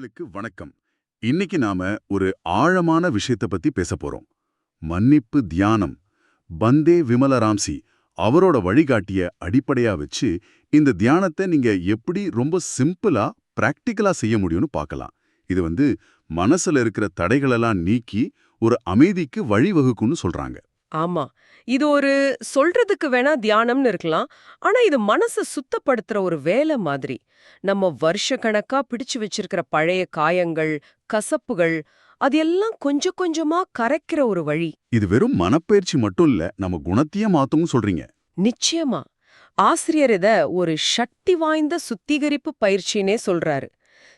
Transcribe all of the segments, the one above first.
நேயர்களுக்கு வணக்கம். இன்னைக்கு நாம ஒரு ஆழமான விஷயத்தை பத்தி பேச போறோம். மன்னிப்பு தியானம். பந்தே விமலராம்சி அவரோட வழிகாட்டிய அடிப்படையா வச்சு இந்த தியானத்தை நீங்க எப்படி ரொம்ப சிம்பிளா பிராக்டிக்கலா செய்ய முடியும்னு பார்க்கலாம். இது வந்து மனசுல இருக்கிற தடைகளெல்லாம் நீக்கி ஒரு அமைதிக்கு வழிவகுக்கும்னு சொல்றாங்க. ஆமா. இது ஒரு சொல்றதுக்கு வேணா தியானம்னு இருக்கலாம். ஆனா இது மனச சுத்தப்படுத்துற ஒரு வேலை மாதிரி. நம்ம வருஷ கணக்கா பிடிச்சு வச்சிருக்கிற பழைய காயங்கள் கசப்புகள் அது எல்லாம் கொஞ்சம் கொஞ்சமா கரைக்கிற ஒரு வழி. இது வெறும் மனப்பயிற்சி மட்டும் இல்ல நம்ம குணத்தையே மாத்தும்னு சொல்றீங்க. நிச்சயமா. ஆசிரியர் இத ஒரு சக்தி வாய்ந்த சுத்திகரிப்பு பயிற்சினே சொல்றாரு.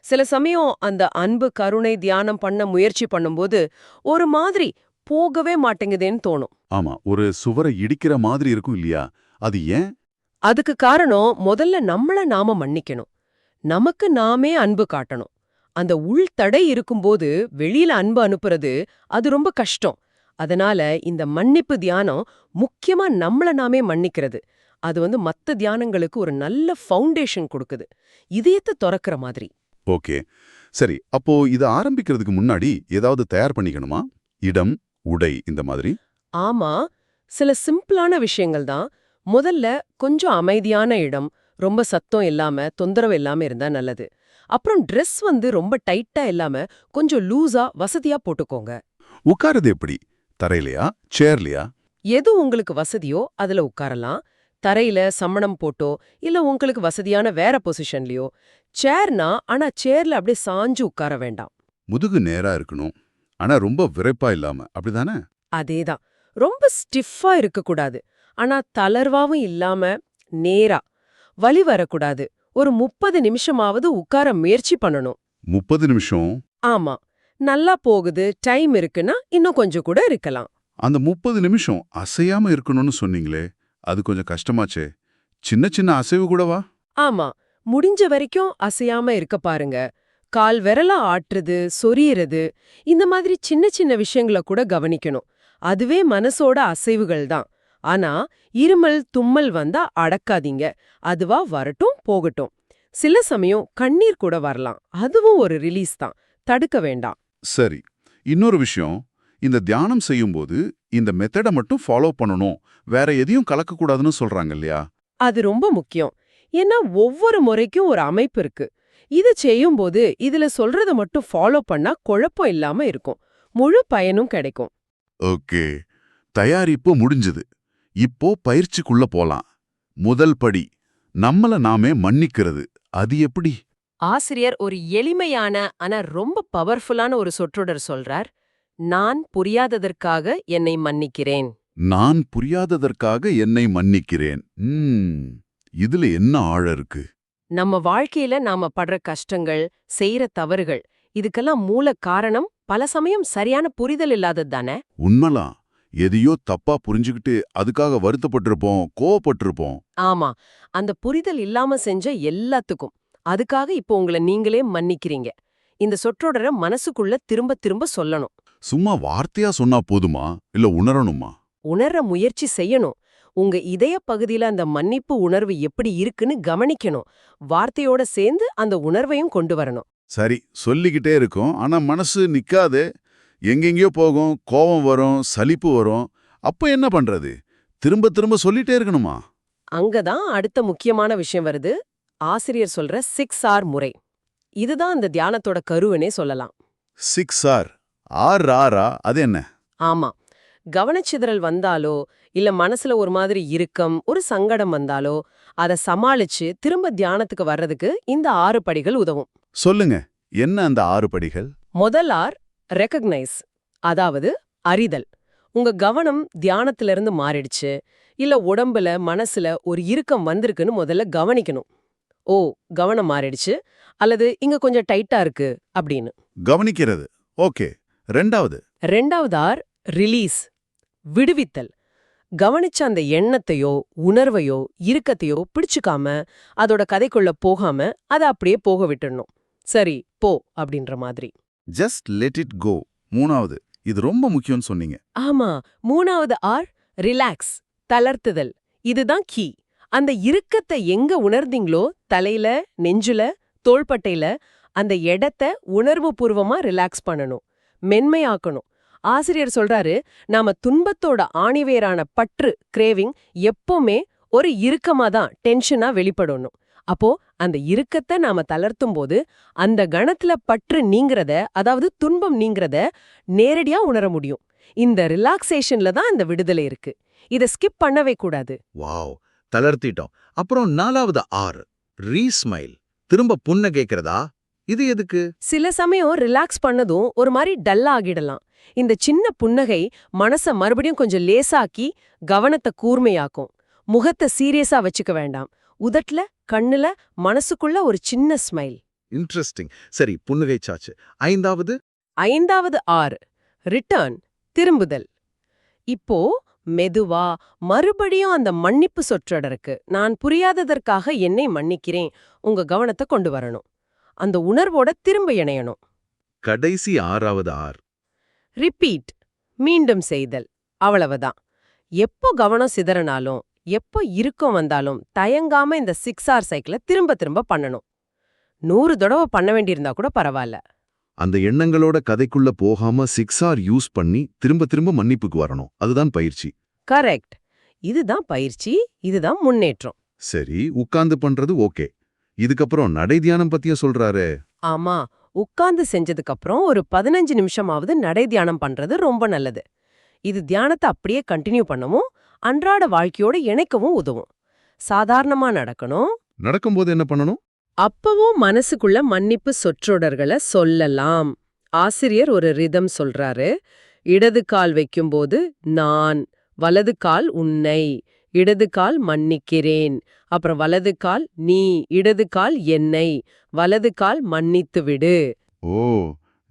சில சமயம் அந்த அன்பு கருணை தியானம் பண்ண முயற்சி பண்ணும்போது ஒரு மாதிரி போகவே மாட்டேங்குதேன்னு தோணும். ஆமா ஒரு சுவரை இடிக்கிற மாதிரி இருக்கும் இல்லையா? அது ஏன்? அதுக்கு காரணம் முதல்ல நம்மள நாம மன்னிக்கணும். நமக்கு நாமே அன்பு காட்டணும். அந்த உள் தடை இருக்கும்போது வெளியில அன்பு அனுப்புறது அது ரொம்ப கஷ்டம். அதனால இந்த மன்னிப்பு தியானம் முக்கியமா நம்மள நாமே மன்னிக்கிறது. அது வந்து மத்த தியானங்களுக்கு ஒரு நல்ல ஃபவுண்டேஷன் கொடுக்குது. இதயத்தை திறக்கிற மாதிரி. ஓகே. சரி அப்போ இத ஆரம்பிக்கிறதுக்கு முன்னாடி ஏதாவது தயார் பண்ணிக்கணுமா? இடம்? உடை இந்த மாதிரி? ஆமா. சில சிம்பிளான விஷயங்கள் தான். முதல்ல கொஞ்சம் அமைதியான இடம் ரொம்ப சத்தம் இல்லாம தொந்தரவு இல்லாம இருந்தா நல்லது. அப்புறம் Dress வந்து ரொம்ப டைட்டா இல்லாம கொஞ்சம் லூஸா வசதியா போட்டுக்கோங்க. உட்காருது எப்படி? தரையிலையா? சேர்லையா எது உங்களுக்கு வசதியோ அதுல உட்காரலாம். தரையில சம்மணம் போட்டோ இல்ல உங்களுக்கு வசதியான வேற பொசிஷன்லயோ சேர்னா ஆனா சேர்ல அப்படியே சாஞ்சு உட்கார வேண்டாம். முதுகு நேரா இருக்கணும். ஆனா ரொம்ப விரைப்பா இல்லாம. அப்படிதானே? அதேதான். ரொம்ப ஸ்டிஃபா இருக்கக்கூடாது. ஆனா தளர்வாவும் இல்லாம நேரா வலி வரக்கூடாது. ஒரு முப்பது நிமிஷமாவது உட்கார முயற்சி பண்ணணும். முப்பது நிமிஷம்? ஆமா. நல்லா போகுது டைம் இருக்குன்னா இன்னும் கொஞ்சம் கூட இருக்கலாம். அந்த முப்பது நிமிஷம் அசையாம இருக்கணும்னு சொன்னீங்களே அது கொஞ்சம் கஷ்டமாச்சே. சின்ன சின்ன அசைவு கூடவா? ஆமா. முடிஞ்ச வரைக்கும் அசையாம இருக்க பாருங்க. கால் விரலா ஆட்டுறது சொரியறது இந்த மாதிரி சின்ன சின்ன விஷயங்கள கூட கவனிக்கணும். அதுவே மனசோட அசைவுகள் தான். ஆனா இருமல் தும்மல் வந்தா அடக்காதீங்க. அதுவா வரட்டும் போகட்டும். சில சமயம் கண்ணீர் கூட வரலாம். அதுவும் ஒரு ரிலீஸ் தான். தடுக்க வேண்டாம். சரி. இன்னொரு விஷயம். இந்த தியானம் செய்யும்போது இந்த மெத்தடை மட்டும் ஃபாலோ பண்ணணும். வேற எதையும் கலக்கக்கூடாதுன்னு சொல்றாங்க இல்லையா? அது ரொம்ப முக்கியம். ஏன்னா ஒவ்வொரு முறைக்கும் ஒரு அமைப்பு இருக்கு. இது செய்யும்போது இதுல சொல்றத மட்டும் ஃபாலோ பண்ணா குழப்பம் இல்லாம இருக்கும். முழு பயனும் கிடைக்கும். ஓகே. தயாரிப்பு முடிஞ்சது. இப்போ பயிற்சிக்குள்ள போலாம். முதல் படி நம்மள நாமே மன்னிக்கிறது. அது எப்படி? ஆசிரியர் ஒரு எளிமையான ஆனா ரொம்ப பவர்ஃபுல்லான ஒரு சொற்றொடர் சொல்றார் நான் புரியாததற்காக என்னை மன்னிக்கிறேன். நான் புரியாததற்காக என்னை மன்னிக்கிறேன். ம். இதுல என்ன ஆழ இருக்கு? நம்ம வாழ்க்கையில நாம படுற கஷ்டங்கள் செய்யற தவறுகள் இதுக்கெல்லாம் மூல காரணம் பல சமயம் சரியான புரிதல் இல்லாதது தானே? உண்மைலாம் எதையோ தப்பா புரிஞ்சுக்கிட்டு அதுக்காக வருத்தப்பட்டிருப்போம் கோவப்பட்டிருப்போம். ஆமா. அந்த புரிதல் இல்லாம செஞ்ச எல்லாத்துக்கும் அதுக்காக இப்போ உங்களை நீங்களே மன்னிக்கிறீங்க. இந்த சொற்றொடரை மனசுக்குள்ள திரும்ப திரும்ப சொல்லணும். சும்மா வார்த்தையா சொன்னா போதுமா? இல்ல உணரணுமா? உணர்ற முயற்சி செய்யணும். உங்க இதய பகுதியில அந்த மன்னிப்பு உணர்வு எப்படி இருக்குன்னு கவனிக்கணும். வார்த்தையோட சேர்ந்து அந்த உணர்வையும் கொண்டு வரணும். சரி சொல்லிக்கிட்டே இருக்கும். ஆனா மனசு நிக்காது. எங்கெங்கேயோ போகும். கோபம் வரும் சலிப்பு வரும். அப்ப என்ன பண்றது? திரும்ப திரும்ப சொல்லிட்டே இருக்கணுமா? அங்கதான் அடுத்த முக்கியமான விஷயம் வருது. ஆசிரியர் சொல்ற சிக்ஸ் ஆர் முறை. இதுதான் இந்த தியானத்தோட கருவனே சொல்லலாம். Six R. ஆர் ஆரா அது என்ன? ஆமா. கவனச்சிதறல் வந்தாலோ இல்ல மனசுல ஒரு மாதிரி இறுக்கம் ஒரு சங்கடம் வந்தாலோ அத சமாளிச்சு திரும்ப தியானத்துக்கு வர்றதுக்கு இந்த ஆறு படிகள் உதவும். சொல்லுங்க என்ன அந்த ஆறு படிகள்? முதல் ஆர் ரெக்கக்னைஸ் அதாவது அறிதல். உங்க கவனம் தியானத்திலிருந்து மாறிடுச்சு இல்ல உடம்புல மனசுல ஒரு இறுக்கம் வந்திருக்குன்னு முதல்ல கவனிக்கணும். ஓ கவனம் மாறிடுச்சு அல்லது இங்க கொஞ்சம் டைட்டா இருக்கு அப்படின்னு. கவனிக்கிறது ஓகே. ரெண்டாவது. ரெண்டாவது ஆர் ரிலீஸ் விடுவித்தல். கவனிச்ச அந்த எண்ணத்தையோ உணர்வையோ இறுக்கத்தையோ பிடிச்சுக்காம அதோட கதைக்குள்ள போகாம அதை அப்படியே போக விட்டுடணும். சரி போ அப்படின்ற மாதிரி. ஜஸ்ட் லெட் இட் கோ மூணாவது. இது ரொம்ப முக்கியம்னு சொன்னீங்க. ஆமா. மூணாவது ஆர் ரிலாக்ஸ் தளர்த்துதல். இதுதான் கீ அந்த இறுக்கத்தை எங்க உணர்ந்தீங்களோ தலையில நெஞ்சுல தோள்பட்டையில அந்த இடத்த உணர்வுபூர்வமா ரிலாக்ஸ் பண்ணணும். மென்மையாக்கணும். ஆசிரியர் சொல்றாரு நாம துன்பத்தோட ஆணிவேரான பற்று கிரேவிங் எப்பவுமே ஒரு இறுக்கமா தான் டென்ஷனா வெளிப்படணும். அப்போ அந்த இறுக்கத்தை நாம தளர்த்தும் போது அந்த கணத்துல பற்று நீங்கிறத அதாவது துன்பம் நீங்கிறத நேரடியா உணர முடியும். இந்த ரிலாக்ஸேஷன்ல தான் அந்த விடுதலை இருக்கு. இத ஸ்கிப் பண்ணவே கூடாது. வாவ் தளர்த்திட்டோம். அப்புறம் நாலாவது ஆறு ரீஸ்மைல் திரும்ப புன்னகைக்கிறதா? இது எதுக்கு? சில சமயம் ரிலாக்ஸ் பண்ணதும் ஒரு மாதிரி டல்லா ஆகிடலாம். இந்த சின்ன புன்னகை மனச மறுபடியும் கொஞ்சம் லேசாக்கி கவனத்தை கூர்மையாக்கும். முகத்தை சீரியஸா வச்சுக்க வேண்டாம். உதட்ல கண்ணுல மனசுக்குள்ள ஒரு சின்ன ஸ்மைல் இன்ட்ரெஸ்டிங் சரி புன்னகைச்சாச்சு ஐந்தாவது? ஐந்தாவது ஆறு. ரிட்டர்ன் திரும்புதல். இப்போ மெதுவா மறுபடியும் அந்த மன்னிப்பு சொற்றொடருக்கு. நான் புரியாததற்காக என்னை மன்னிக்கிறேன். உங்க கவனத்தை கொண்டு வரணும். அந்த உணர்வோட திரும்ப இணையணும். கடைசி ஆறாவது ஆர். ரிப்பீட் மீண்டும் செய்தல். அவ்வளவுதான். எப்போ கவனம் சிதறனாலும் எப்போ இறுக்கம் வந்தாலும் தயங்காம இந்த சிக்ஸ் ஆர் சைக்கிளை திரும்ப திரும்ப பண்ணணும். நூறு தடவை பண்ண வேண்டியிருந்தா கூட பரவாயில்ல. அந்த எண்ணங்களோட கதைக்குள்ள போகாம சிக்ஸ் ஆர் யூஸ் பண்ணி திரும்ப திரும்ப மன்னிப்புக்கு வரணும். அதுதான் பயிற்சி. கரெக்ட் இதுதான் பயிற்சி இதுதான் முன்னேற்றம். சரி உட்கார்ந்து பண்றது ஓகே. இதுக்கப்புறம் நடை தியானம் பத்தியும் சொல்றாரு. ஆமா உட்கார்ந்து செஞ்சதுக்கு அப்புறம் ஒரு பதினஞ்சு நிமிஷமாவது நடை தியானம் பண்றது ரொம்ப நல்லது. இது தியானத்தை அப்படியே கண்டினியூ பண்ணவும் அன்றாட வாழ்க்கையோட இணைக்கவும் உதவும். சாதாரணமா நடக்கணும். நடக்கும்போது என்ன பண்ணணும்? அப்பவும் மனசுக்குள்ள மன்னிப்பு சொற்றொடர்களை சொல்லலாம். ஆசிரியர் ஒரு ரிதம் சொல்றாரு. இடது கால் வைக்கும்போது நான் வலது கால் உன்னை. இடது கால் மன்னிக்கிறேன். அப்புறம் வலது கால் நீ இடது கால் என்னை. வலது கால் மன்னித்து விடு. ஓ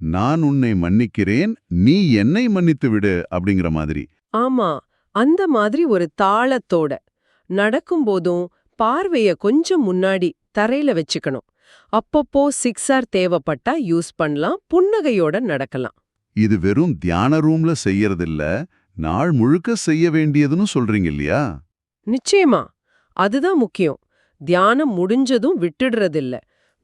நான் உன்னை மன்னிக்கிறேன் நீ என்னை மன்னித்து விடு அப்படிங்கிற மாதிரி. ஆமா அந்த மாதிரி ஒரு தாளத்தோட நடக்கும்போதும் பார்வைய கொஞ்சம் முன்னாடி தரையில வச்சுக்கணும். அப்பப்போ சிக்ஸார் தேவைப்பட்டா யூஸ் பண்ணலாம் புன்னகையோட நடக்கலாம். இது வெறும் தியான ரூம்ல செய்யறதில்ல நாள் முழுக்க செய்ய வேண்டியதுன்னு சொல்றீங்க இல்லையா? நிச்சயமா. அதுதான் முக்கியம். தியானம் முடிஞ்சதும் விட்டுடுறதில்ல.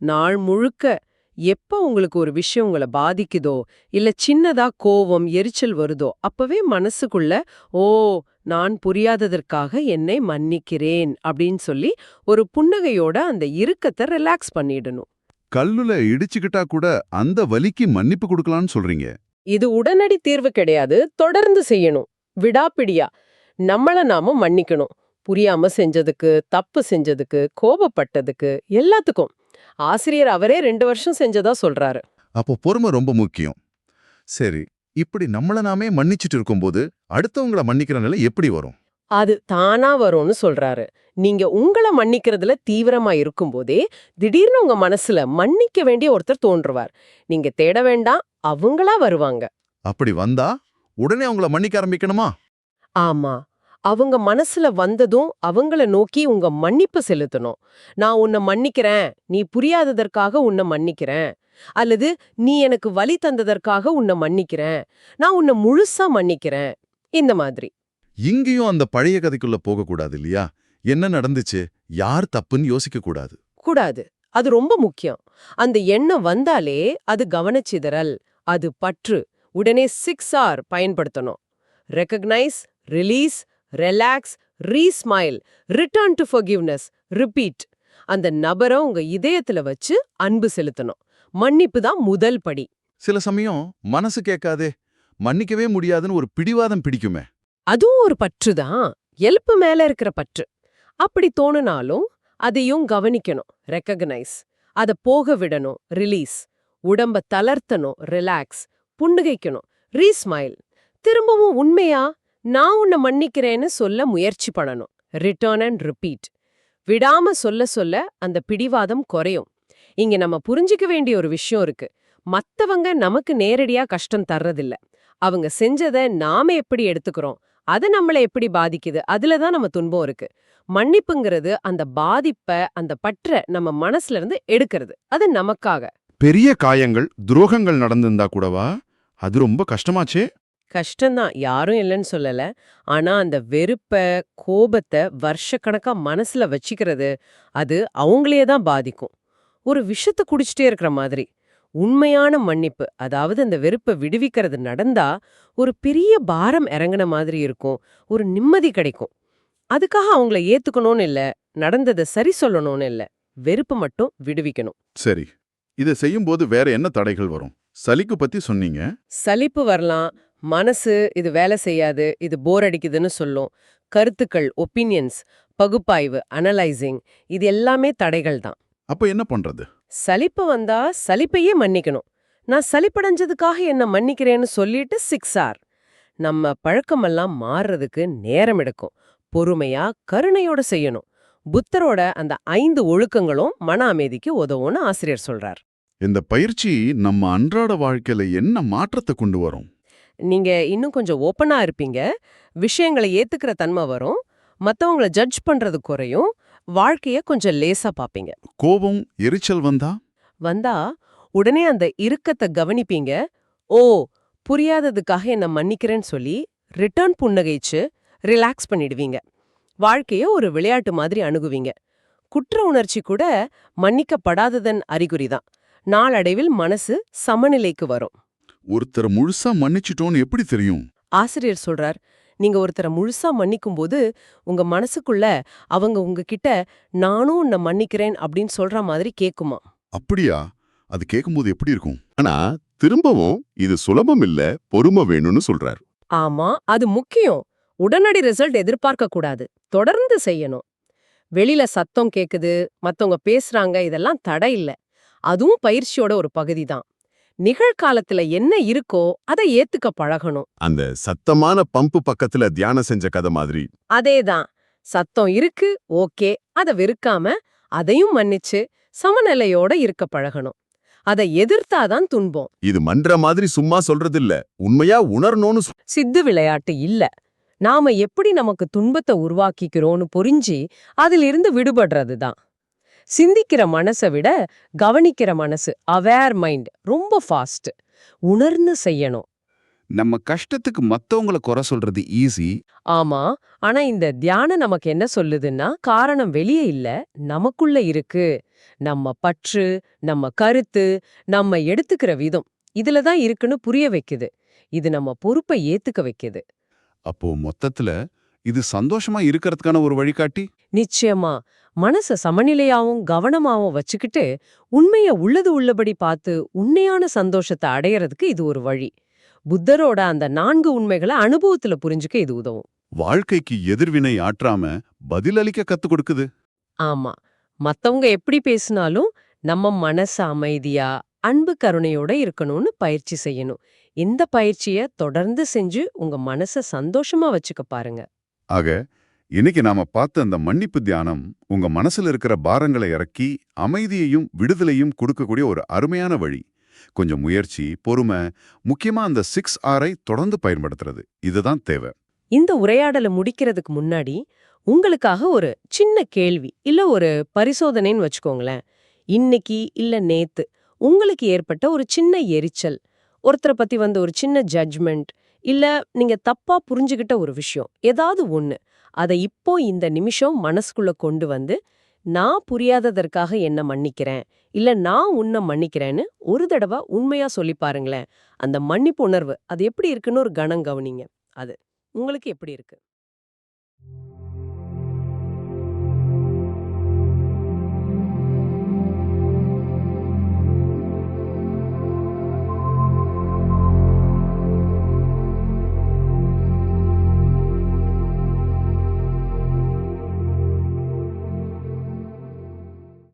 நாள் முழுக்க எப்ப உங்களுக்கு ஒரு விஷயம் உங்களை பாதிக்குதோ இல்ல சின்னதா கோவம் எரிச்சல் வருதோ அப்பவே மனசுக்குள்ள ஓ நான் புரியாததற்காக என்னை மன்னிக்கிறேன் அப்படின்னு சொல்லி ஒரு புன்னகையோட அந்த இறுக்கத்தை ரிலாக்ஸ் பண்ணிடணும். கல்லுல இடிச்சுக்கிட்டா கூட அந்த வலிக்கு மன்னிப்பு கொடுக்கலாம்னு சொல்றீங்க. இது உடனடி தீர்வு கிடையாது. தொடர்ந்து செய்யணும். விடாப்பிடியா. நம்மள நாம மன்னிக்கணும். புரியாம செஞ்சதுக்கு தப்பு செஞ்சதுக்கு கோபப்பட்டதுக்கு எல்லாத்துக்கும். ஆசிரியர் அவரே ரெண்டு வருஷம் செஞ்சதா சொல்றாரு. அப்போ பொறுமை ரொம்ப முக்கியம். சரி இப்படி நம்மள நாமே மன்னிச்சிட்டு இருக்கும்போது அடுத்தவங்கள மன்னிக்கிற நிலை எப்படி வரும்? அது தானா வரும்னு சொல்றாரு. நீங்க உங்கள மன்னிக்கிறதுல தீவிரமா இருக்கும்போதே திடீர்னு உங்க மனசுல மன்னிக்க வேண்டிய ஒருத்தர் தோன்றுவார். நீங்க தேட வேண்டாம் அவங்களா வருவாங்க. அப்படி வந்தா உடனே அவங்கள மன்னிக்க ஆரம்பிக்கணுமா? ஆமா. அவங்க மனசுல வந்ததும் அவங்கள நோக்கி உங்க மன்னிப்பு செலுத்தணும். நான் உன்னை மன்னிக்கிறேன். நீ புரியாததற்காக உன்னை மன்னிக்கிறேன். அல்லது நீ எனக்கு வலி தந்ததற்காக உன்னை மன்னிக்கிறேன். நான் உன்னை முழுசா மன்னிக்கிறேன். இந்த மாதிரி. இங்கேயும் அந்த பழைய கதைக்குள்ள போகக்கூடாது இல்லையா? என்ன நடந்துச்சு? யார் தப்புன்னு யோசிக்க கூடாது. கூடாது. அது ரொம்ப முக்கியம். அந்த எண்ணம் வந்தாலே அது கவனச்சிதறல். அது பற்று. உடனே சிக்ஸ் ஆர் பயன்படுத்தணும். Recognise release relax resmile return to forgiveness repeat அந்த நபரை உங்க இதயத்துல வச்சு அன்பு செலுத்தணும். மன்னிப்பு தான் முதல் படி. சில சமயம் மனசு கேட்காதே மன்னிக்கவே முடியாதுன்னு ஒரு பிடிவாதம் பிடிக்குமே. அதுவும் ஒரு பற்று தான். எலுப்பு மேல இருக்கிற பற்று. அப்படி தோணுனாலும் அதையும் கவனிக்கணும் ரெக்கக்னைஸ் அத போக விடணும் ரிலீஸ் உடம்ப தளர்த்தணும் ரிலாக்ஸ் புன்னகைக்கணும் ரீஸ்மைல் திரும்பவும் உண்மையா? நான் உன்னை மன்னிக்கிறேன்னு சொல்ல முயற்சி பண்ணணும். ரிட்டர்ன் அண்ட் ரிப்பீட் விடாம சொல்ல சொல்ல அந்த பிடிவாதம் குறையும். இங்க நம்ம புரிஞ்சுக்க வேண்டிய ஒரு விஷயம் இருக்கு. மத்தவங்க நமக்கு நேரடியா கஷ்டம் தர்றதில்ல. அவங்க செஞ்சத நாம எப்படி எடுத்துக்கிறோம்? அது நம்மள எப்படி பாதிக்குது? அதுல தான் நம்ம துன்பம் இருக்கு. மன்னிப்புங்கிறது அந்த பாதிப்ப அந்த பற்ற நம்ம மனசுல இருந்து எடுக்கிறது. அது நமக்காக. பெரிய காயங்கள் துரோகங்கள் நடந்திருந்தா கூடவா? அது ரொம்ப கஷ்டமாச்சே. கஷ்டம்தான். யாரும் இல்லைன்னு சொல்லல. ஆனா அந்த வெறுப்ப கோபத்தை வருஷக்கணக்கா மனசுல வச்சுக்கிறது அது அவங்களையே தான் பாதிக்கும். ஒரு விஷத்தை குடிச்சிட்டே இருக்கிற மாதிரி. உண்மையான மன்னிப்பு அதாவது அந்த வெறுப்பை விடுவிக்கிறது நடந்தா ஒரு பெரிய பாரம் இறங்குன மாதிரி இருக்கும். ஒரு நிம்மதி கிடைக்கும். அதுக்காக அவங்கள ஏத்துக்கணும்னு இல்ல நடந்ததை சரி சொல்லணும்னு இல்ல. வெறுப்பு மட்டும் விடுவிக்கணும். சரி. இதை செய்யும்போது வேற என்ன தடைகள் வரும்? சலிக்கு பத்தி சொன்னீங்க. சலிப்பு வரலாம். மனசு இது வேலை செய்யாது இது போர் அடிக்குதுன்னு சொல்லும். கருத்துக்கள் ஒப்பீனியன்ஸ் பகுப்பாய்வு அனலைசிங் இது எல்லாமே தடைகள் தான். அப்ப என்ன பண்றது? சலிப்பு வந்தா சலிப்பையே மன்னிக்கணும். நான் சலிப்படைஞ்சதுக்காக என்ன மன்னிக்கிறேன்னு சொல்லிட்டு சிக்ஸ் ஆர் நம்ம பழக்கமெல்லாம் மாறுறதுக்கு நேரம் எடுக்கும். பொறுமையா கருணையோட செய்யணும். புத்தரோட அந்த ஐந்து ஒழுக்கங்களும் மன அமைதிக்கு உதவும்னு ஆசிரியர் சொல்றார். இந்த பயிற்சி நம்ம அன்றாட வாழ்க்கையில என்ன மாற்றத்தை கொண்டு வரும்? நீங்க இன்னும் கொஞ்சம் ஓப்பனா இருப்பீங்க. விஷயங்களை ஏத்துக்கிற தன்மை வரும். மத்தவங்கள ஜட்ஜ் பண்றது குறையும். வாழ்க்கைய கொஞ்சம் லேசா பாப்பீங்க. கோபம் எரிச்சல் வந்தா? வந்தா உடனே அந்த இறுக்கத்தை கவனிப்பீங்க. ஓ புரியாததுக்காக என்ன மன்னிக்கிறேன்னு சொல்லி ரிட்டர்ன் புன்னகைச்சு ரிலாக்ஸ் பண்ணிடுவீங்க. வாழ்க்கைய ஒரு விளையாட்டு மாதிரி அணுகுவீங்க. குற்ற உணர்ச்சி கூட மன்னிக்கப்படாததன் அறிகுறிதான். நாளடைவில் மனசு சமநிலைக்கு வரும். ஒருத்தரை முழுசா மன்னிச்சிட்டோன்னு எப்படி தெரியும்? ஆசிரியர் சொல்றார் நீங்க ஒருத்தரை முழுசா மன்னிக்கும் போது உங்க மனசுக்குள்ள அவங்க உங்ககிட்ட நானும் உன்னை மன்னிக்கிறேன் அப்படின்னு சொல்ற மாதிரி கேக்குமா அப்படியா? அது கேட்கும்போது எப்படி இருக்கும்? ஆனா திரும்பவும் இது சுலபம் இல்ல பொறுமை வேணும்னு சொல்றார். ஆமா அது முக்கியம். உடனடி ரிசல்ட் எதிர்பார்க்க கூடாது. தொடர்ந்து செய்யணும். வெளியில சத்தம் கேக்குது மத்தவங்க பேசுறாங்க இதெல்லாம் தடை இல்ல. அதுவும் பயிற்சியோட ஒரு பகுதி தான் நிகழ்காலத்துல என்ன இருக்கோ அதை ஏத்துக்க பழகணும். அந்த சத்தமான பம்பு பக்கத்துல தியானம் செஞ்ச கதை மாதிரி. அதேதான். சத்தம் இருக்கு ஓகே. அத வெறுக்காம அதையும் மன்னிச்சு சமநிலையோட இருக்க பழகணும். அதை எதிர்த்தாதான் துன்பம். இது மன்ற மாதிரி சும்மா சொல்றது இல்ல உண்மையா உணரணும்னு சித்து விளையாட்டு இல்ல. நாம எப்படி நமக்கு துன்பத்தை உருவாக்கிக்கிறோம்னு புரிஞ்சு அதிலிருந்து விடுபடுறது தான் சிந்திக்கிற மனசை விட கவனிக்கிற மனசு அவேர் மைண்ட் ரொம்ப ஃபாஸ்ட் உணர்ந்து செய்யணும். நம்ம கஷ்டத்துக்கு மத்தவங்கள குறை சொல்றது ஈஸி ஆமா ஆனா இந்த தியானம் நமக்கு என்ன சொல்லுதுன்னா காரணம் வெளியே இல்ல நமக்குள்ள இருக்கு. நம்ம பற்று நம்ம கருத்து நம்ம எடுத்துக்கிற விதம் இதுல தான் இருக்குன்னு புரிய வைக்குது. இது நம்ம பொறுப்பை ஏத்துக்க வைக்குது. அப்போ மொத்தத்துல இது சந்தோஷமா இருக்கிறதுக்கான ஒரு வழிகாட்டி? நிச்சயமா. மனச சமநிலையாவும் கவனமாவும் வச்சுக்கிட்டு உண்மைய உள்ளது உள்ளபடி பார்த்து உண்மையான சந்தோஷத்தை அடையறதுக்கு இது ஒரு வழி. புத்தரோட அந்த நான்கு உண்மைகளை அனுபவத்துல புரிஞ்சுக்க இது உதவும். வாழ்க்கைக்கு எதிர்வினை ஆற்றாம பதிலளிக்க கத்து கொடுக்குது. ஆமா. மத்தவங்க எப்படி பேசினாலும் நம்ம மனசு அமைதியா அன்பு கருணையோட இருக்கணும்னு பயிற்சி செய்யணும். இந்த பயிற்சிய தொடர்ந்து செஞ்சு உங்க மனச சந்தோஷமா வச்சுக்க பாருங்க. ஆக இன்னைக்கு நாம பார்த்த அந்த மன்னிப்பு தியானம் உங்க மனசுல இருக்கிற பாரங்களை இறக்கி அமைதியையும் விடுதலையும் கொடுக்கக்கூடிய ஒரு அருமையான வழி. கொஞ்சம் முயற்சி பொறுமை முக்கியமா அந்த சிக்ஸ் ஆரை தொடர்ந்து பயன்படுத்துறது. இதுதான் தேவை. இந்த உரையாடலை முடிக்கிறதுக்கு முன்னாடி உங்களுக்காக ஒரு சின்ன கேள்வி இல்ல ஒரு பரிசோதனைன்னு வச்சுக்கோங்களேன். இன்னைக்கு இல்ல நேத்து உங்களுக்கு ஏற்பட்ட ஒரு சின்ன எரிச்சல் ஒருத்தரை பத்தி வந்த ஒரு சின்ன ஜட்ஜ்மெண்ட் இல்ல நீங்க தப்பா புரிஞ்சுகிட்ட ஒரு விஷயம் ஏதாவது ஒண்ணு. அதை இப்போ இந்த நிமிஷம் மனசுக்குள்ள கொண்டு வந்து நான் புரியாததற்காக என்ன மன்னிக்கிறேன் இல்ல நான் உன்னை மன்னிக்கிறேன்னு ஒரு தடவை உண்மையா சொல்லி பாருங்களேன். அந்த மன்னிப்பு உணர்வு அது எப்படி இருக்குன்னு ஒரு கணம் கவனிங்க. அது உங்களுக்கு எப்படி இருக்கு?